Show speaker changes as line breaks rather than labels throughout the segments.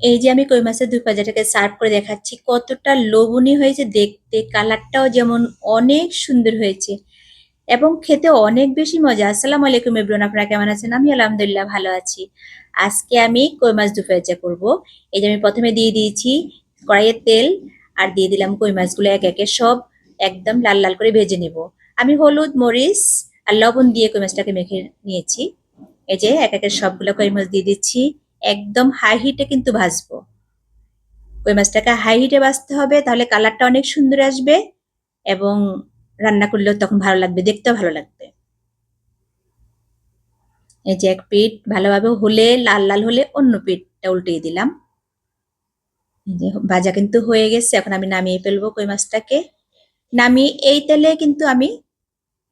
এই যে আমি কই মাছের দুই পাজাটাকে সার্ভ করে দেখাচ্ছি, কতটা লোভনীয় হয়েছে দেখতে কালারটাও যেমন অনেক সুন্দর হয়েছে। এবং খেতে অনেক বেশি মজা। আসসালামু আলাইকুম এভরিওয়ান আপনারা কেমন আছেন? আমি আলহামদুলিল্লাহ ভালো আছি। আজকে আমি কই মাছ দু পাজা করব। এই যে আমি প্রথমে দিয়ে দিয়েছি কড়াইয়ের তেল আর দিয়ে দিলাম কই মাছগুলো এক একে সব একদম লাল লাল করে ভেজে নিব। আমি হলুদ, মরিচ আর লবণ দিয়ে কই মাছটাকে মেখে নিয়েছি। এই যে এক একের সবগুলো কই মাছ দিয়ে দিচ্ছি। একদম হাই হিটে কিন্তু ভাজবো। কই মাছটাকে হাই হিটে ভাজতে হবে, তাহলে কালারটা অনেক সুন্দর আসবে এবং রান্না করলেও তখন ভালো লাগবে, দেখতেও ভালো লাগবে। এই যে এক পিঠ ভালোভাবে হলে, লাল লাল হলে অন্য পিঠটা উল্টিয়ে দিলাম। যে ভাজা কিন্তু হয়ে গেছে, এখন আমি নামিয়ে ফেলব কই মাছটাকে। নামিয়ে এই তেলে কিন্তু আমি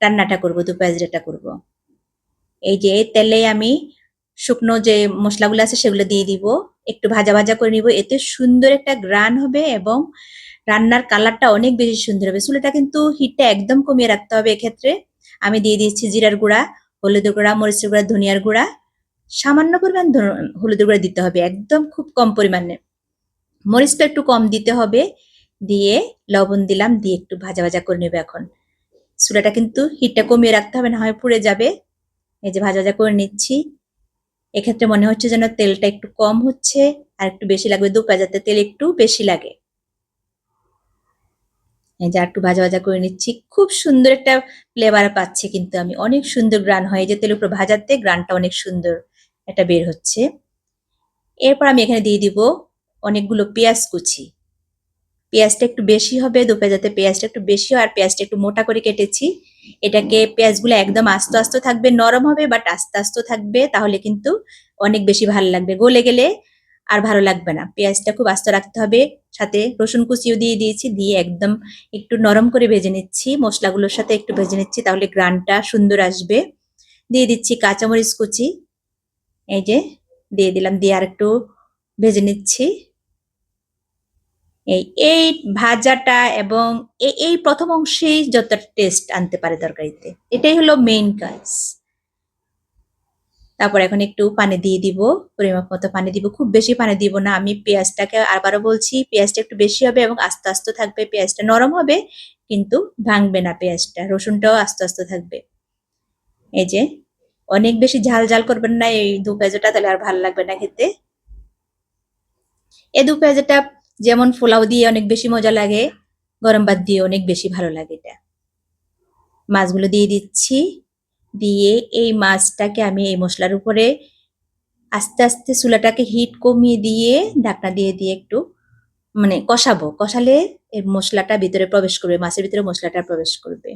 রান্নাটা করব দু পেঁয়াজটা করব। এই যে এই তেলে আমি শুকনো যে মশলাগুলো আছে সেগুলো দিয়ে দিব। একটু ভাজা ভাজা করে নিব। এতে সুন্দর একটা গ্রান হবে এবং রান্নার কালারটা অনেক বেশি সুন্দর হবে। চুলাটা কিন্তু হিটটা একদম কমিয়ে রাখতে হবে এক্ষেত্রে। আমি দিয়ে দিচ্ছি জিরার গুঁড়া, হলুদের গুঁড়া, মরিচের গুঁড়া, ধনিয়ার গুঁড়া। সামান্য পরিমাণ হলুদের গুঁড়া দিতে হবে একদম খুব কম পরিমাণে। মরিচটা একটু কম দিতে হবে। দিয়ে লবণ দিলাম, দিয়ে একটু ভাজা ভাজা করে নেবে এখন। চুলাটা কিন্তু হিটটা কমিয়ে রাখতে হবে, না হয় পুড়ে যাবে। এই যে ভাজা ভাজা করে নিচ্ছি। এক্ষেত্রে মনে হচ্ছে যেন তেলটা একটু কম হচ্ছে আর একটু বেশি লাগবে। দু পেঁয়াজাতে তেল একটু বেশি লাগে। এই যে একটু ভাজা ভাজা করে নিচ্ছি। খুব সুন্দর একটা ফ্লেভার পাচ্ছি কিন্তু আমি। অনেক সুন্দর গ্রান হয়। যে তেলের উপর ভাজাতে গ্রানটা অনেক সুন্দর এটা বের হচ্ছে। এরপর আমি এখানে দিয়ে দিব অনেকগুলো পেঁয়াজ কুচি। পেঁয়াজটা একটু বেশি হবে। দু পেঁয়াজাতে পেঁয়াজটা একটু বেশি হয় আর পেঁয়াজটা একটু মোটা করে কেটেছি। এটাকে পেঁয়াজগুলো একদম আস্তে আস্তে থাকবে, নরম হবে বাট আস্তে আস্তে থাকবে, তাহলে কিন্তু অনেক বেশি ভালো লাগবে। গলে গেলে আর ভালো লাগবে না। পেঁয়াজটা খুব আস্তে রাখতে হবে, সাথে রসুন কুচিও দিয়ে দিয়েছি, দিয়ে একদম একটু নরম করে ভেজে নিচ্ছি, মশলাগুলোর সাথে একটু ভেজে নিচ্ছি, তাহলে গ্রানটা সুন্দর আসবে। দিয়ে দিচ্ছি কাঁচামরিচ কুচি, এই যে দিয়ে দিলাম, দিয়ে আর একটু ভেজে নিচ্ছি। এই এই ভাজাটা এবং এই প্রথম অংশেই যত টেস্ট আনতে পারে তরকারিতে, এটাই হলো মেইন কাজ। তারপর এখন একটু পানি দিয়ে দিব, পরিমাপ মতো পানি দিব, খুব বেশি পানি দিব না, আমি পেঁয়াজটাকে আবারও বলছি, পেঁয়াজটা একটু বেশি হবে এবং আস্তে আস্তে থাকবে, পেঁয়াজটা নরম হবে, কিন্তু ভাঙবে না পেঁয়াজটা, রসুনটাও আস্তে আস্তে থাকবে। এই যে, অনেক বেশি ঝাল ঝাল করবেন না এই দু পেঁয়াজটা, তাহলে আর ভালো লাগবে না খেতে। এই দু পেঁয়াজটা যেমন পোলাও দিয়ে অনেক বেশি মজা লাগে, গরম ভাত দিয়ে অনেক বেশি ভালো লাগে এটা। মাছগুলো দিয়ে দিচ্ছি, দিয়ে এই মাছটাকে আমি এই মশলার উপরে আস্তে আস্তে চুলাটাকে হিট কমিয়ে দিয়ে ঢাকনা দিয়ে দিয়ে একটু মানে কষাবো। কষালে এর মশলাটা ভিতরে প্রবেশ করবে, মাছের ভিতরে মশলাটা প্রবেশ করবে।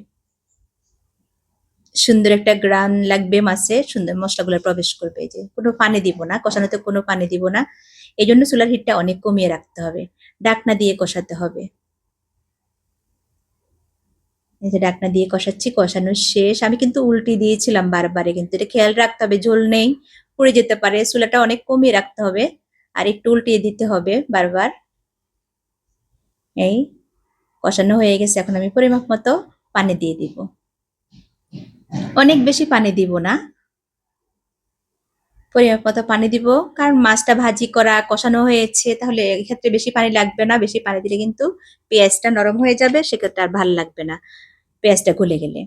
সুন্দর একটা গ্রান লাগবে মাছে, সুন্দর মশলাগুলো প্রবেশ করবে যে। কোনো পানি দিব না, কষানোতে কোনো পানি দিব না। এই জন্য চুলার হিটটা অনেক কমিয়ে রাখতে হবে। ডাকনা দিয়ে কষাতে হবে। যে ডাকনা দিয়ে কষাচ্ছি, কষানো শেষ। আমি কিন্তু উল্টি দিয়েছিলাম বারবারে, কিন্তু এটা খেয়াল রাখতে হবে, ঝোল নেই, পুড়ে যেতে পারে। চুলাটা অনেক কমিয়ে রাখতে হবে, আর একটু উল্টিয়ে দিতে হবে বারবার। এই কষানো হয়ে গেছে, এখন আমি পরিমাপ মতো পানি দিয়ে দিব। অনেক বেশি পানি দিব না। পরিমাপ মতো পানি দিব। কারণ মাছটা ভাজি করা, কষানো হয়েছে, তাহলে এক্ষেত্রে বেশি পানি লাগবে না। বেশি পানি দিলে কিন্তু পেঁয়াজটা নরম হয়ে যাবে, সেক্ষেত্রে আর ভালো লাগবে না পেঁয়াজটা গলে গেলে।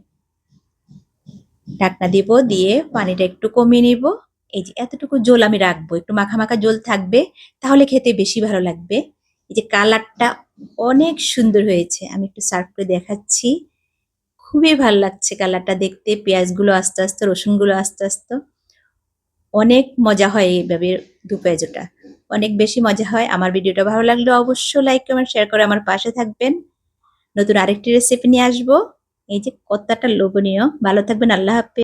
ঢাকনা দিব দিয়ে পানিটা একটু কমিয়ে নিব। এই যে এতটুকু জল আমি রাখব, একটু মাখা মাখা জল থাকবে, তাহলে খেতে বেশি ভালো লাগবে। এই যে কালারটা অনেক সুন্দর হয়েছে, আমি একটু সার্ভ করে দেখাচ্ছি। খুবই ভালো লাগছে কালারটা দেখতে, পেঁয়াজগুলো আস্তে আস্তে, রসুনগুলো আস্তে আস্তে। অনেক মজা হয় এইভাবে দু পেঁয়াজটা অনেক বেশি মজা হয়। আমার ভিডিওটা ভালো লাগলে অবশ্যই লাইক কমেন্ট শেয়ার করে আমার পাশে থাকবেন। নতুন আরেকটি রেসিপি নিয়ে আসব। এই যে কতটা লোভনীয়। ভালো থাকবেন। আল্লাহ হাফিজ।